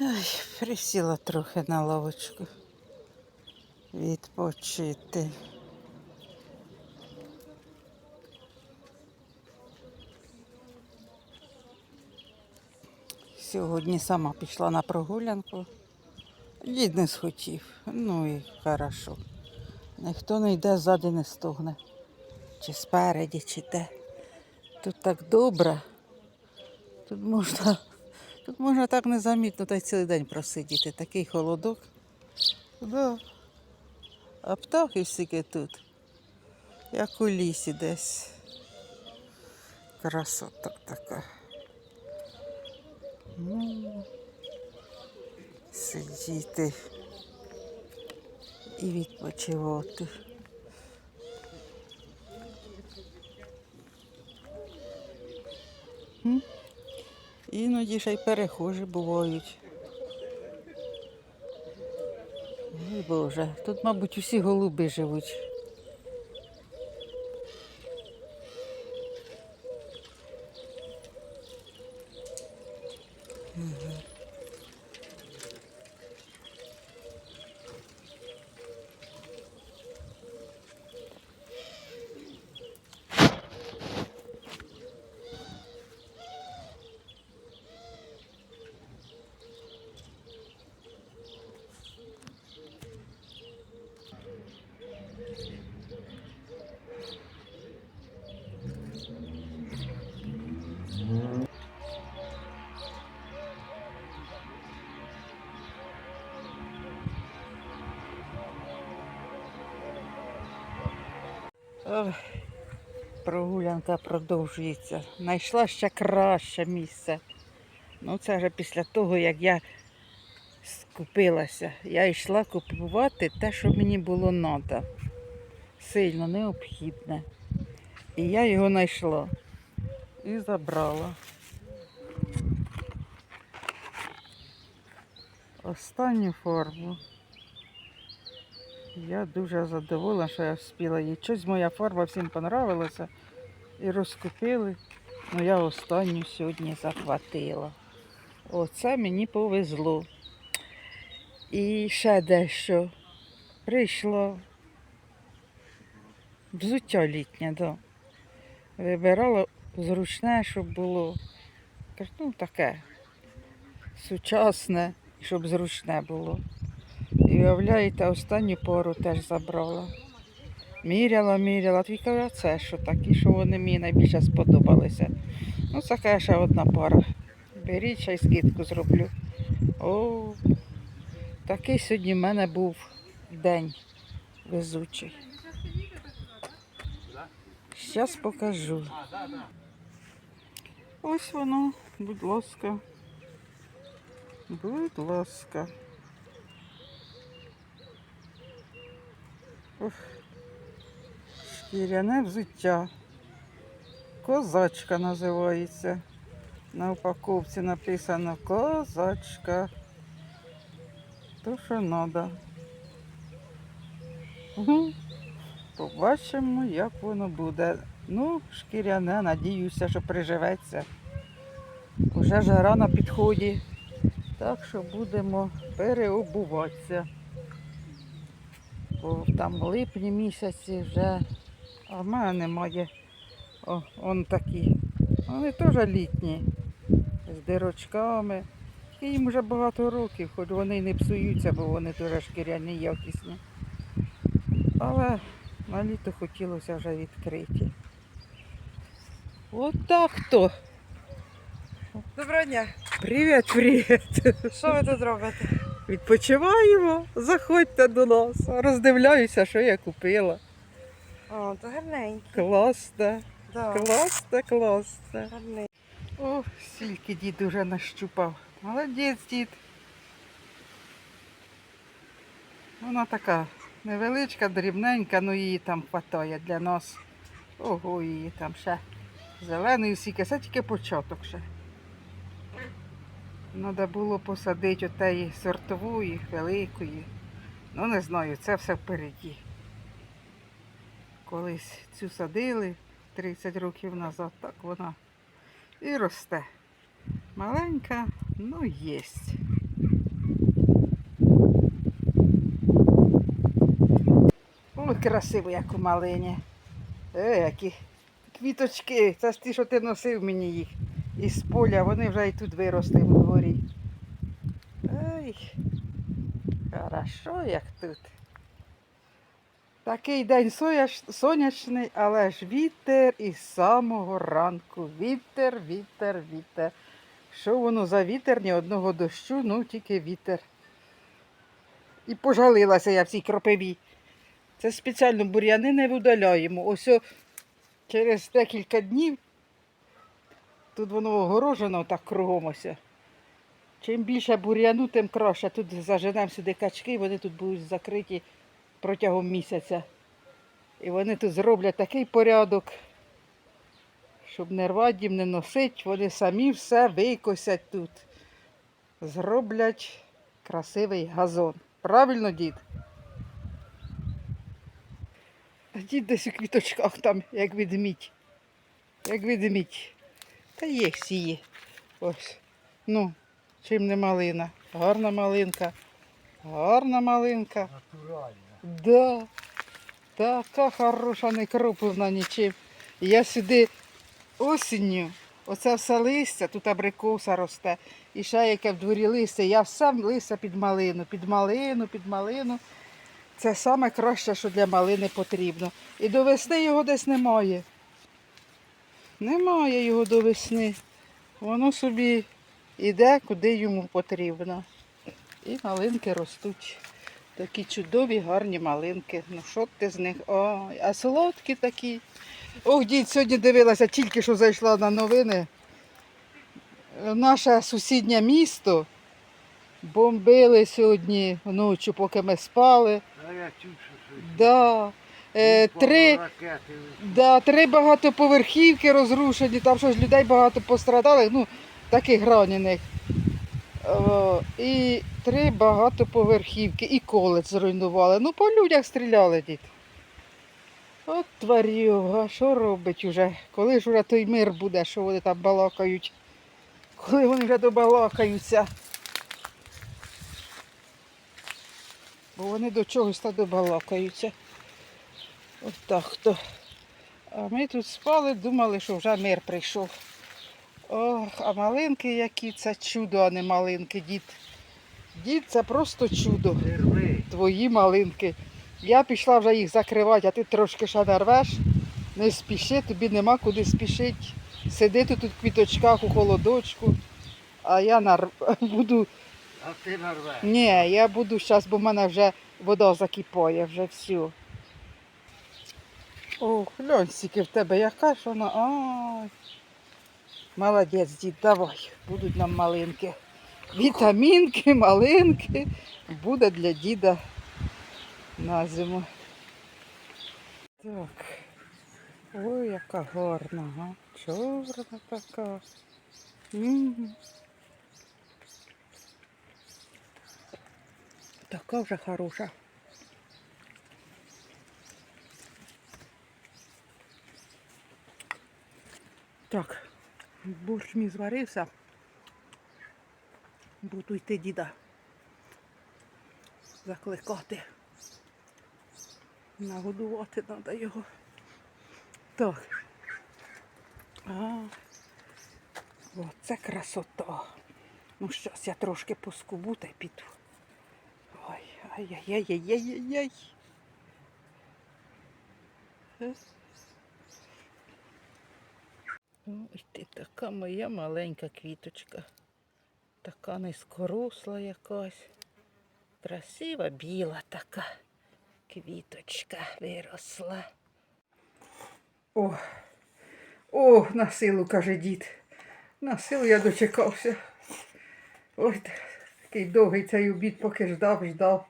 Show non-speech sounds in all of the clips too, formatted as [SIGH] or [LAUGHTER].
Ой, присіла трохи на лавочку. Відпочити. Сьогодні сама пішла на прогулянку. Дід не схотів. Ну і хорошо. Ніхто не йде ззади не стогне. Чи спереді, чи де. Тут так добре. Тут можна, тут можна так незамітно та й цілий день просидіти. Такий холодок. Да. А птахи всіки тут, як у лісі десь. Красота така. Ну, сидіти і відпочивати. М? Іноді ще й перехожі бувають. Ой, Боже, тут, мабуть, усі голуби живуть. Прогулянка продовжується. Знайшла ще краще місце. Ну, це вже після того, як я скупилася. Я йшла купувати те, що мені було треба. Сильно необхідне. І я його знайшла і забрала. Останню форму. Я дуже задоволена, що я встигла її. Щось моя фарба всім понравилася і розкупили. Ну я останню сьогодні захватила. Оце мені повезло. І ще дещо. Прийшло взуття літнє, да. Вибирала зручне, щоб було ну, таке сучасне, щоб зручне було. І уявляєте, останню пору теж забрала. Міряла, міряла, тільки а це що такі, що вони мені найбільше сподобалися. Ну, це каже, одна пара. Беріть, ще й скидку зроблю. О, такий сьогодні в мене був день везучий. Зараз покажу. Ось воно, будь ласка. Будь ласка. Шкіряне взуття. Козачка називається. На упаковці написано козачка. То, що треба. Угу. Побачимо, як воно буде. Ну, шкіряне, надіюся, що приживеться. Уже жара на підході. Так що будемо переобуватися. Бо там в липні місяці вже, а в мене немає. О, он такі. Вони теж літні, з дирочками. І їм вже багато років, хоч вони не псуються, бо вони дуже шкіряні, якісні. Але на літо хотілося вже відкриті. От так то. Доброго дня. Привіт, привіт. Що ви тут робите? Відпочиваємо. Заходьте до нас. Роздивляюся, що я купила. О, то гарненькі. Класне, Да. класне, класне. Гарненькі. О, стільки дід уже нащупав. Молодець, дід. Вона така невеличка, дрібненька, ну її там хватає для нас. Ого, її там ще зеленої сіки, це тільки початок ще. Треба було посадити отеї сортової, великої. Ну, не знаю, це все впереді. Колись цю садили 30 років назад, так вона і росте. Маленька, ну єсть. Ой, красиво, як у малині. Е, які квіточки. Це ж ті, що ти носив мені їх із поля, вони вже і тут виросли у дворі. Ой, хорошо, як тут. Такий день сояш- сонячний, але ж вітер із самого ранку. Вітер, вітер, вітер. Що воно за вітер? Ні одного дощу, ну тільки вітер. І пожалилася я в цій кропиві. Це спеціально бур'яни не видаляємо. Ось через декілька днів тут воно огорожено так кругом ось. Чим більше бур'яну, тим краще. Тут заженемо сюди качки, вони тут будуть закриті протягом місяця. І вони тут зроблять такий порядок, щоб не рвати їм, не носить, вони самі все викосять тут. Зроблять красивий газон. Правильно, дід? Дід десь у квіточках там, як ведмідь. Як ведмідь. Та є сіє. Ось. Ну, чим не малина. Гарна малинка. Гарна малинка. Натурально. Да. Така хороша, не кропивна нічим. Я сюди осінню, оце все листя, тут абрикоса росте, і ще яке в дворі листя, я все листя під малину, під малину, під малину. Це саме краще, що для малини потрібно. І до весни його десь немає. Немає його до весни. Воно собі йде, куди йому потрібно. І малинки ростуть. Такі чудові, гарні малинки. Ну що ти з них? Ой, а солодкі такі. Ох, дід, сьогодні дивилася, тільки що зайшла на новини. Наше сусіднє місто бомбили сьогодні ночі, поки ми спали. А я чув, що щось. Да. Е, три, да, три багатоповерхівки розрушені, там щось людей багато пострадали, ну, таких ранених. О, і три багатоповерхівки, і коледж зруйнували. Ну, по людях стріляли дід. От тварюга, що робить уже? Коли ж уже той мир буде, що вони там балакають? Коли вони вже добалакаються? Бо вони до чогось та добалакаються. От так то. А ми тут спали, думали, що вже мир прийшов. Ох, а малинки які це чудо, а не малинки, дід. Дід це просто чудо. Твої малинки. Я пішла вже їх закривати, а ти трошки ще нарвеш. Не спіши, тобі нема куди спішити. Сиди тут у квіточках у холодочку. А я нар... [LAUGHS] буду. А ти нарвеш. Ні, я буду зараз, бо в мене вже вода закипає, вже все. О, глянь, скільки в тебе, яка ж вона. Ай. Молодець, дід, давай, будуть нам малинки. Вітамінки, малинки. Буде для діда на зиму. Так. Ой, яка гарна, га? Чорна така. М. Така вже хороша. Так, борщ мій зварився. Буду йти діда. Закликати. Нагодувати треба його. Так. А, оце красота. Ну, щас я трошки поскубу та й піду. Ой, ай-яй-яй-яй-яй-яй. Е. Ой, ти така моя маленька квіточка. Така низькоросла якась. Красива біла така квіточка виросла. О, о, на силу, каже дід. На силу я дочекався. Ой, такий довгий цей обід, поки ждав, ждав.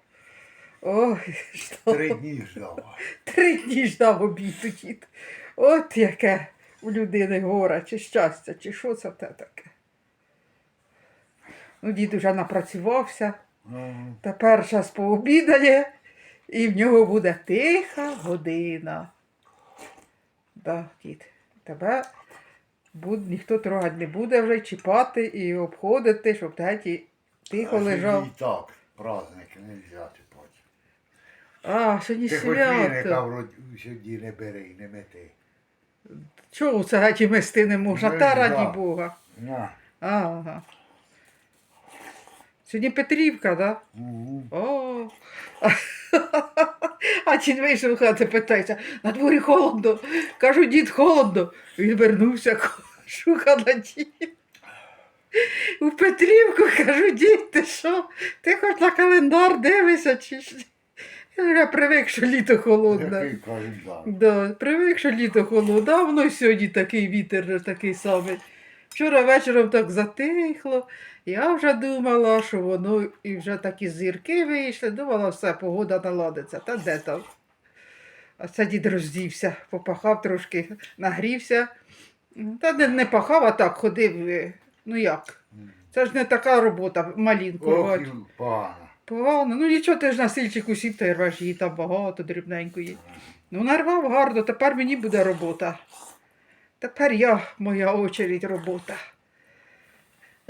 Ой, ждав. Три дні ждав. Три дні ждав обіду дід. От яке у людини горе, чи щастя, чи що це те таке. Ну, дід уже напрацювався, тепер час пообідає, і в нього буде тиха година. Да, дід, тебе буд, ніхто трогати не буде вже чіпати і обходити, щоб ти тихо лежав. І так, праздник, не можна чіпати. А, сьогодні Ти хоч віника свято. сьогодні не бери не мети. Чого це геть мести не можна? Та да. раді Бога. На. Ага. Сьогодні Петрівка, так? Угу. О. [LAUGHS] А чи вийшов хати, питається, на дворі холодно. Кажу, дід, холодно. Він вернувся, шуха на дім. У Петрівку кажу, дід, ти що? Ти хоч на календар дивишся, чи що? Я вже привик, що літо холодне. Який календар. Да, привик, що літо холодно, а воно й сьогодні такий вітер такий самий. Вчора вечором так затихло. Я вже думала, що воно і вже такі зірки вийшли. Думала, все, погода наладиться. Та де там? А це дід роздівся, попахав трошки, нагрівся. Та не, не пахав, а так ходив. е, Ну як? Це ж не така робота, малінку. Ох, і. Погано. Ну нічого, ти ж на сильчику сів та й рвеш її там багато дрібненької. Ну, нарвав гарно, тепер мені буде робота. Тепер я, моя очередь робота.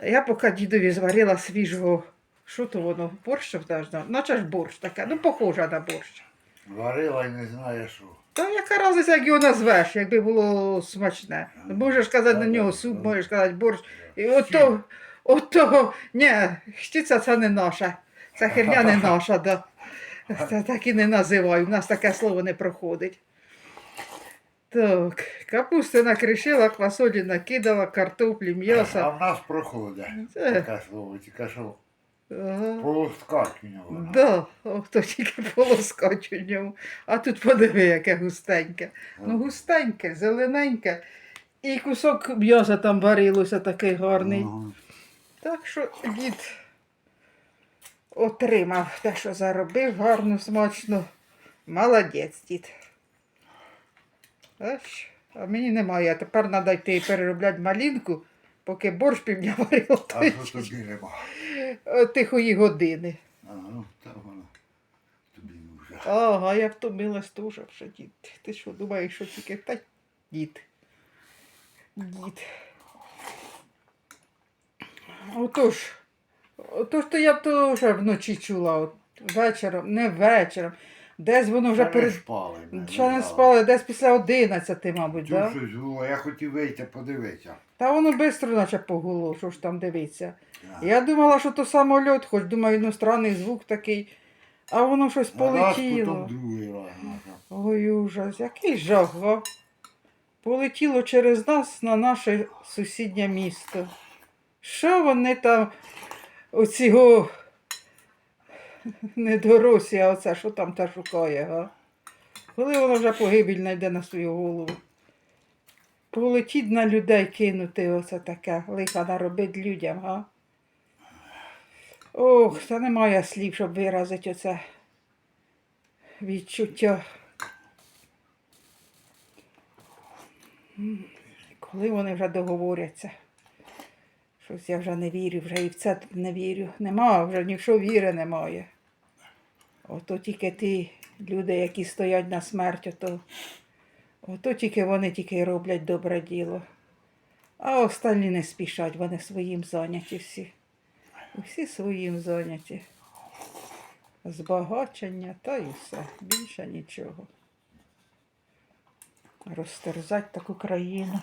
Я поки дідові зварила свіжого. Що то воно? Борщ вдажно? Наче ж борщ таке, ну похоже на борщ. Варила і не знає що. Та яка разниця, як його назвеш, якби було смачне. Можеш казати на нього суп, можеш казати борщ. І ото, ото, ні, хтиця це не наша. Ця херня не наша, да. Це так і не називаю, в нас таке слово не проходить. Так, капусти накришила, квасолі накидала, картоплі, А в нас проходить. Це- Таке слово, тільки що Ага. полоскать у нього. Да, о, хто тільки полоскач у ньому. А тут подиви, яке густеньке. Ну, густеньке, зелененьке. І кусок м'яса там варилося такий гарний. Ага. Так що дід отримав те, що заробив, гарно, смачно. Молодець, дід. Аж, а мені немає. Тепер треба йти переробляти малінку, поки борщ півдня варила. А що тобі нема? Тихої години. Ага, ну, та воно тобі вже. Ага, я втомилась теж вже, дід. Ти що, думаєш, що тільки та дід. Дід. Отож, то я теж вночі чула, от, вечором, не вечором. Десь воно вже не перед. спали. Ще не спали, десь після 11, мабуть, Чув? Да? щось було, я хотів вийти подивитися. Та воно швидко наче погуло, що ж там дивиться. Да. Я думала, що то самольот, хоч думаю, ну странний звук такий. А воно щось А раз, полетіло. другий раз. ага. Ой, ужас, який жах, га? Полетіло через нас на наше сусіднє місто. Що вони там оцього [LAUGHS] не доросі, а оце що там та шукає, га? Коли воно вже погибель знайде на свою голову. Полетіть на людей кинути оце таке, лиха наробить людям, га? Ох, та немає слів, щоб виразити оце відчуття. Коли вони вже договоряться. Щось я вже не вірю, вже і в це не вірю. Нема, вже ні в що віри немає. Ото тільки ті люди, які стоять на смерть, ото, ото тільки вони тільки роблять добре діло. А останні не спішать, вони своїм зайняті всі. Усі своїм зайняті. Збагачення та і все. Більше нічого. Розтерзать таку країну.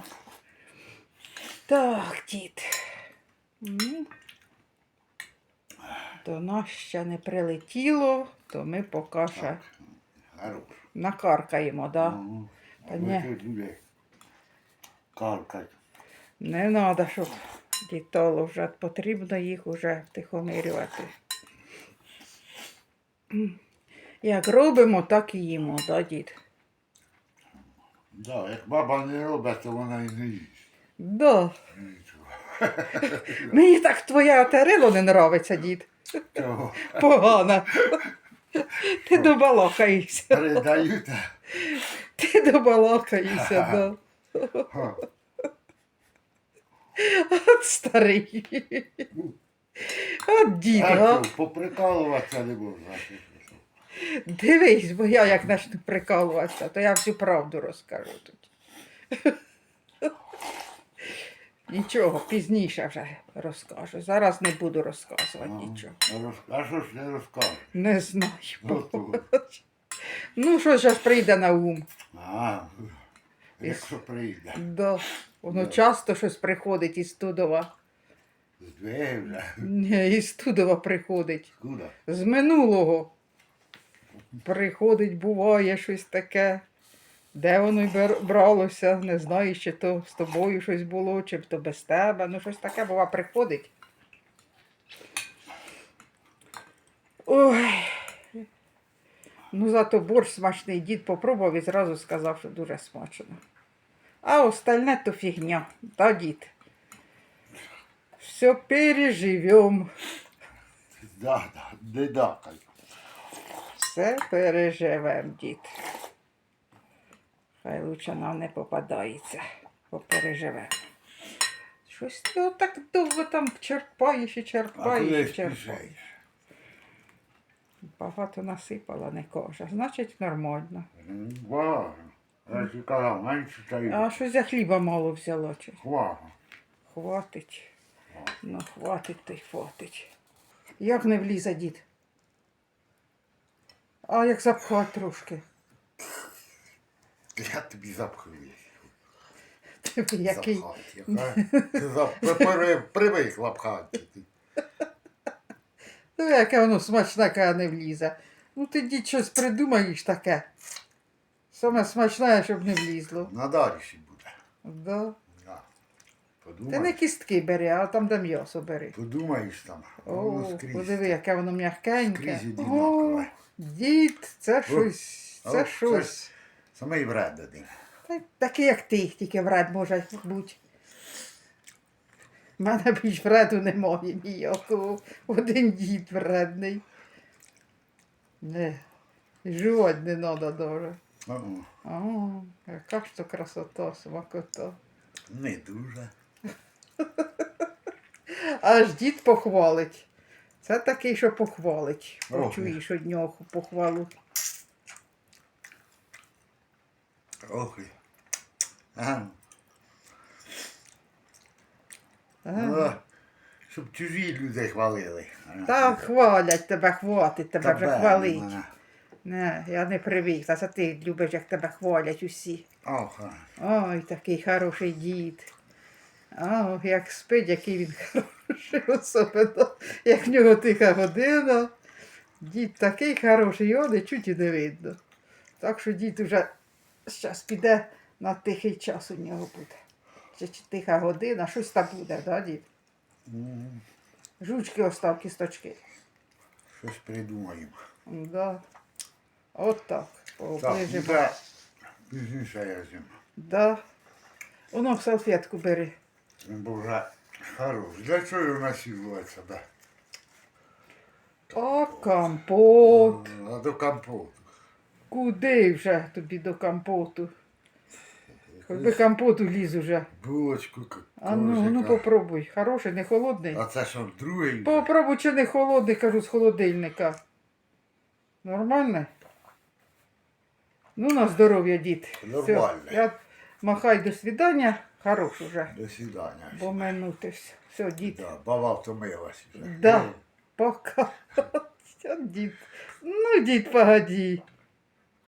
Так, дід. Ну, До нас ще не прилетіло, то ми поки ще накаркаємо, да? Та ні. каркать. Не треба, щоб дітало вже потрібно їх вже втихомирювати. Як робимо, так і їмо, да, дід? Да, як баба не робить, то вона і не їсть. Да. [LAUGHS] Мені так твоя терило не нравиться, дід. Чого? Погано. Ти добалакаєшся. Передаю та. Ти добалакаєшся, да. От старий. От дід, А поприкалуватися не можна. Дивись, бо я як почну прикалуватися, то я всю правду розкажу тут. Нічого, пізніше вже розкажу. Зараз не буду розказувати нічого. Ж не розкажеш? Не знаю. Ну. [LAUGHS] Ну, що зараз прийде на ум. А, якщо прийде. Да. Воно Да. часто щось приходить із Тудова. Здвиг вже. Ні, із Тудова приходить. Куди? З минулого. Приходить, буває щось таке. Де воно й бралося, не знаю, чи то з тобою щось було, чи то без тебе. Ну, щось таке бува приходить. Ой. Ну, зато борщ смачний дід попробував і зразу сказав, що дуже смачно. А остальне то фігня, та дід. Все переживем. Да, да, не дакай. Все переживем, дід. Хай лучше нам не попадається, попереживемо. Щось ти отак довго там черпаєш і черпаєш і черпаєш. Багато насипала, не каже. Значить, нормально. Вага. Я ж казав, менше та А що за хліба мало взяла? Чи? вага. Хватить. Ну, хватить то й хватить. Як не влізе, дід? А як запхати трошки? Я тобі запхую. Ти який? Яка? Привикла пхати. Ну, яке воно смачне, коли не влізе. Ну ти дід щось придумаєш таке. Саме смачне, щоб не влізло. На далі буде. Да. Да. Ти не кістки бери, а там де м'ясо бери. подумаєш там. О, воно скрізь. подиви, яке воно м'якеньке. Скрізь О, дід, це щось, це щось. Саме і вред один. Та Такий, як ти, тільки вред може бути. У мене більш вреду немає ніякого. Один дід вредний. Не. Жувати не треба дуже. Ну, О, яка ж то красота, смакота. не дуже. Аж дід похвалить. Це такий, що похвалить. Ох, Почуєш від нього похвалу. Ох. Ага. Ага. Ну, щоб чужі люди хвалили. Та хвалять тебе, хватить тебе вже хвалить. Не, я не привикла, це ти любиш, як тебе хвалять усі. Ох, Ой, такий хороший дід. Ох, як спить, який він хороший, особливо, як в нього тиха година. Дід такий хороший, його не чуть і не видно. Так що дід уже зараз піде на тихий час у нього буде. Ще чи тиха година, щось там буде, да, дід? м, Жучки остав кісточки. щось придумаємо. Да. От так. Так, Поближе. ну, та пізніше я зім. Да. Воно в салфетку бери. Бо вже хорош. Для чого вона сіла себе? О, компот. А до компоту. Куди вже тобі до компоту? Хоч би компоту ліз уже. Булочку А ну, ну попробуй. Хороший, не холодний. А це що, другий? Попробуй, чи не холодний, кажу, з холодильника. Нормально? Ну, на здоров'я, дід. Все, Нормально. я махай до свидання. Хорош уже. До свидання. Бо минутився. Все, дід. Да, баба втомилась вже. Да. Пока. [LAUGHS] Все, дід. Ну, дід, погоди.